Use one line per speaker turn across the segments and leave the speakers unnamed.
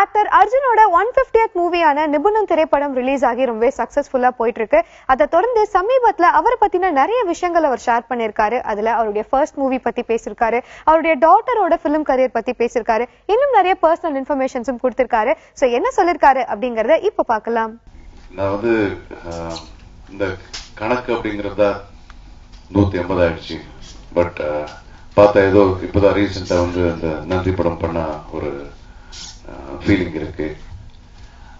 Actor அர்ஜுனோட one fiftieth மூவியான நிபுணன் திரைப்படம் ரிலீஸ் ஆகி ரொம்பவே சக்சஸ்ஃபுல்லா போயிட்டு இருக்கு அதை தொடர்ந்து சமீபத்துல அவரை பத்தின நிறைய விஷயங்கள் அவர் ஷேர் பண்ணிருக்காரு அதுல அவருடைய ஃபர்ஸ்ட் மூவி பத்தி பேசியிருக்காரு. அவருடைய டாட்டரோட ஃபிலிம் கரியர் பத்தி பேசியிருக்காரு. இன்னும் நிறைய பர்சனல் இன்ஃபர்மேஷன்ஸும் கொடுத்திருக்காரு. சோ என்ன சொல்லிருக்காரு அப்படிங்கறத இப்ப பார்க்கலாம்.
அதாவது இந்த கணக்கு அப்படிங்கறத நூத்தி ஐம்பது ஆயிடுச்சு. பட் பார்த்தா ஏதோ இப்பதான் ரீசெண்டா வந்து அந்த நன்றி படம் பண்ண ஒரு ஃபீலிங் இருக்கு.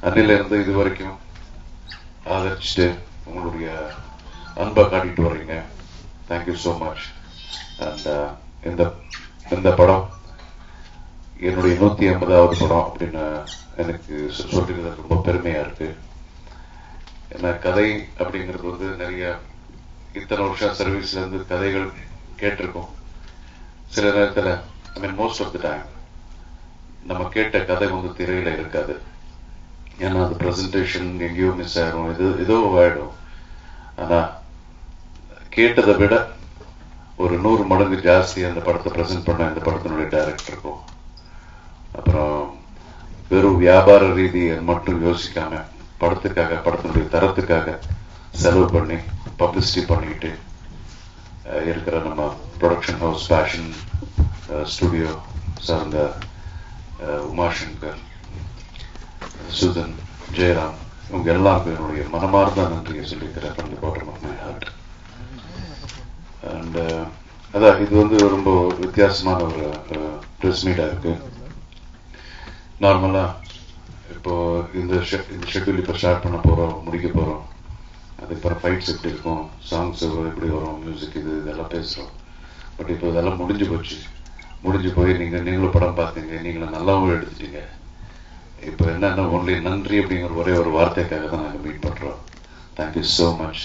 அன்னிலிருந்து இது வரைக்கும் ஆதரிச்சுட்டு உங்களுடைய அன்பை காட்டிட்டு வர்றீங்க. தேங்க்யூ ஸோ மச் அண்ட் இந்த இந்த படம் என்னுடைய நூத்தி ஐம்பதாவது படம் அப்படின்னு எனக்கு சொ- சொல்லிக்கிறது ரொம்ப பெருமையா இருக்கு. ஏன்னா கதை அப்படிங்கிறது வந்து நிறைய இத்தனை வருஷம் சர்வீஸ்ல இருந்து கதைகள் கேட்டிருக்கோம். சில நேரத்தில் I mean most of the time நம்ம கேட்ட கதை வந்து திரையில இருக்காது. ஏன்னா அது பிரசன்டேஷன் எங்கேயோ மிஸ் ஆயிரும். இது ஏதோ ஆயிடும். ஆனா கேட்டதை விட ஒரு நூறு மடங்கு ஜாஸ்தி அந்த படத்தை பிரசன்ட் பண்ண இந்த படத்தினுடைய டைரக்டருக்கும் அப்புறம் வெறும் வியாபார ரீதியை மட்டும் யோசிக்காம படத்துக்காக படத்தினுடைய தரத்துக்காக செலவு பண்ணி பப்ளிசிட்டி பண்ணிக்கிட்டு இருக்கிற நம்ம ப்ரொடக்ஷன் ஹவுஸ் ஃபேஷன் ஸ்டுடியோ சார்ந்த அஹ், உமாசங்கர் சுதன் ஜெயராம் இவங்க எல்லா பேருடைய மனமார்ந்த நன்றியை சொல்லிக்கிறேன் from the அண்ட் அதான் இது வந்து ரொம்ப வித்தியாசமான ஒரு ட்ரெஸ் மீட்டாக இருக்கு நார்மலா இப்போ இந்த இந்த ஷெட்யூல் இப்போ ஸ்டார்ட் பண்ண போறோம் முடிக்க போறோம் அதுக்கப்புறம் ஃபைட்ஸ் எப்படி இருக்கும் சாங்ஸ் எப்படி வரும் மியூசிக் இது இதெல்லாம் பேசுறோம் பட் இப்போ இதெல்லாம் முடிஞ்சு போச்சு முடிஞ்சு போய் நீங்க நீங்களும் படம் பார்த்தீங்க நீங்களும் நல்லாவும் எடுத்துட்டீங்க இப்போ என்னன்னா ஒன்லி நன்றி அப்படிங்கிற ஒரே ஒரு வார்த்தைக்காக தான் நாங்கள் மீட் பண்றோம். Thank you so much